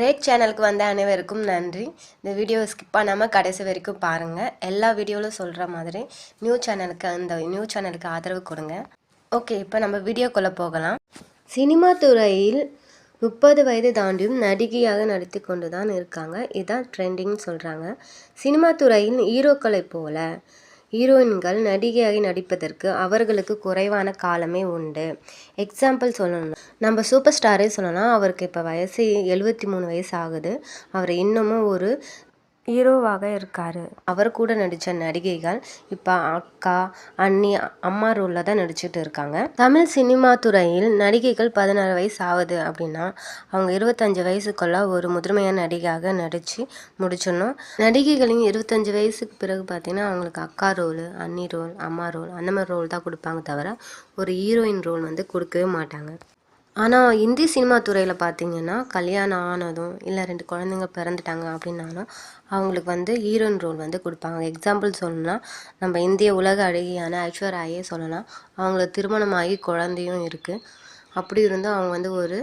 Rack சேனலுக்கு வந்த அனைவருக்கும் நன்றி. இந்த வீடியோவை ஸ்கிப் பண்ணாமல் கடைசி வரைக்கும் பாருங்கள் எல்லா வீடியோவிலும் சொல்கிற மாதிரி நியூ சேனலுக்கு அந்த நியூ சேனலுக்கு ஆதரவு கொடுங்க. ஓகே இப்போ நம்ம வீடியோக்குள்ளே போகலாம். சினிமா துறையில் முப்பது வயது தாண்டியும் நடிகையாக நடித்து கொண்டு தான் இருக்காங்க. இதுதான் ட்ரெண்டிங்னு சொல்கிறாங்க சினிமா துறையில் ஹீரோக்களைப் போல ஹீரோயின்கள் நடிகையாகி நடிப்பதற்கு அவர்களுக்கு குறைவான காலமே உண்டு. எக்ஸாம்பிள் சொல்லணும்னா நம்ம சூப்பர் ஸ்டாரே சொல்லலாம் அவருக்கு இப்போ வயசு எழுபத்தி மூணு வயசு ஆகுது. அவர் இன்னமும் ஒரு ஹீரோவாக இருக்கார். அவர் கூட நடித்த நடிகைகள் இப்போ அக்கா அண்ணி அம்மா ரோலில் தான் நடிச்சிட்டு இருக்காங்க. தமிழ் சினிமா துறையில் நடிகைகள் பதினாறு வயசு ஆகுது அப்படின்னா அவங்க இருபத்தஞ்சு வயசுக்குள்ள ஒரு முதுமையான நடிகையாக நடித்து முடிச்சிடணும். நடிகைகளின் இருபத்தஞ்சு வயசுக்கு பிறகு பார்த்தீங்கன்னா அவங்களுக்கு அக்கா ரோல் அண்ணி ரோல் அம்மா ரோல் அந்த மாதிரி ரோல் தான் கொடுப்பாங்க தவிர ஒரு ஹீரோயின் ரோல் வந்து கொடுக்கவே மாட்டாங்க. ஆனால் இந்தி சினிமா துறையில் பார்த்தீங்கன்னா கல்யாணம் ஆனதும் இல்லை ரெண்டு குழந்தைங்க பிறந்துட்டாங்க அப்படின்னாலும் அவங்களுக்கு வந்து ஹீரோயின் ரோல் வந்து கொடுப்பாங்க. எக்ஸாம்பிள் சொல்லணும்னா நம்ம இந்திய உலக அழகியான ஐஸ்வர்யாயே சொல்லலாம். அவங்களுக்கு திருமணமாகி குழந்தையும் இருக்குது அப்படி இருந்தும் அவங்க வந்து ஒரு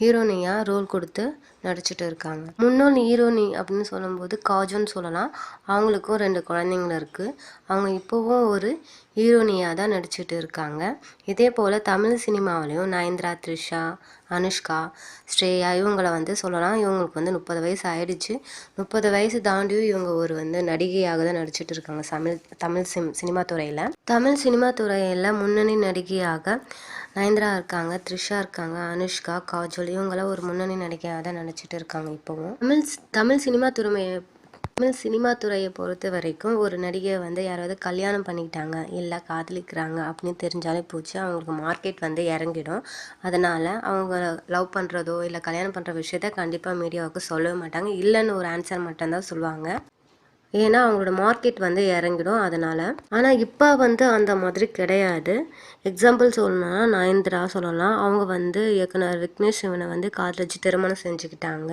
ஹீரோனியாக ரோல் கொடுத்து நடிச்சிட்டு இருக்காங்க. முன்னோன் ஹீரோனி அப்படின்னு சொல்லும்போது காஜோன்னு சொல்லலாம். அவங்களுக்கும் ரெண்டு குழந்தைங்கள இருக்குது அவங்க இப்போவும் ஒரு ஹீரோனியாக தான் நடிச்சிட்டு இருக்காங்க. இதே போல் தமிழ் சினிமாவிலையும் நயன்தரா த்ரிஷா அனுஷ்கா ஸ்ரேயா இவங்களை வந்து சொல்லலாம். இவங்களுக்கு வந்து முப்பது வயசு ஆயிடுச்சு. முப்பது வயசு தாண்டியும் இவங்க ஒரு வந்து நடிகையாக தான் நடிச்சிட்டு இருக்காங்க தமிழ் தமிழ் சிம் சினிமா துறையில். தமிழ் சினிமா துறையில் முன்னணி நடிகையாக நயன்தரா இருக்காங்க த்ரிஷா இருக்காங்க அனுஷ்கா காஜோல் இவங்களாம் ஒரு முன்னணி நடிகையாக தான் நடிச்சிட்டு இருக்காங்க இப்போவும். தமிழ் தமிழ் சினிமா துறையை தமிழ் சினிமா துறையை பொறுத்த வரைக்கும் ஒரு நடிகை வந்து யாராவது கல்யாணம் பண்ணிக்கிட்டாங்க இல்லை காதலிக்கிறாங்க அப்படின்னு தெரிஞ்சாலே போச்சு. அவங்களுக்கு மார்க்கெட் வந்து இறங்கிடும். அதனால் அவங்க லவ் பண்ணுறதோ இல்லை கல்யாணம் பண்ணுற விஷயத்த கண்டிப்பாக மீடியாவுக்கு சொல்லவே மாட்டாங்க. இல்லைன்னு ஒரு ஆன்சர் மட்டும்தான் சொல்லுவாங்க. ஏன்னா அவங்களோட மார்க்கெட் வந்து இறங்கிடும் அதனால். ஆனால் இப்போ வந்து அந்த மாதிரி கிடையாது. எக்ஸாம்பிள் சொல்லணும்னா நயன்தரா சொல்லலாம். அவங்க வந்து இயக்குனர் விக்னேஷ் சிவனை வந்து காதலிச்சு திருமணம் செஞ்சுக்கிட்டாங்க.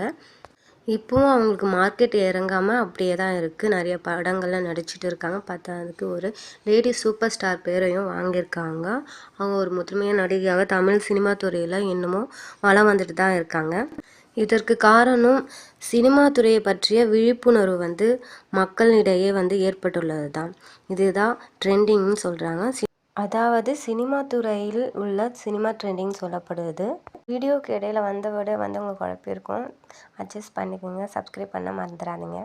இப்போவும் அவங்களுக்கு மார்க்கெட் இறங்காமல் அப்படியே தான் இருக்குது நிறைய படங்கள்லாம் நடிச்சிட்டு இருக்காங்க. பத்தாததுக்கு ஒரு லேடி சூப்பர் ஸ்டார் பேரையும் வாங்கியிருக்காங்க. அவங்க ஒரு முதுமையான நடிகையாக தமிழ் சினிமா துறையில் இன்னமும் வளம் வந்துட்டு தான் இருக்காங்க. இதற்கு காரணம் சினிமா துறையை பற்றிய விழிப்புணர்வு வந்து மக்களிடையே வந்து ஏற்பட்டுள்ளது தான் இதுதான் ட்ரெண்டிங்னு சொல்கிறாங்க அதாவது சினிமா துறையில் உள்ள சினிமா ட்ரெண்டிங் சொல்லப்படுது. வீடியோக்கு இடையில வந்த விட வந்து உங்களுக்கு குழப்பிருக்கும் அட்ஜஸ்ட் பண்ணிக்கோங்க. சப்ஸ்கிரைப் பண்ண மறந்துடாதீங்க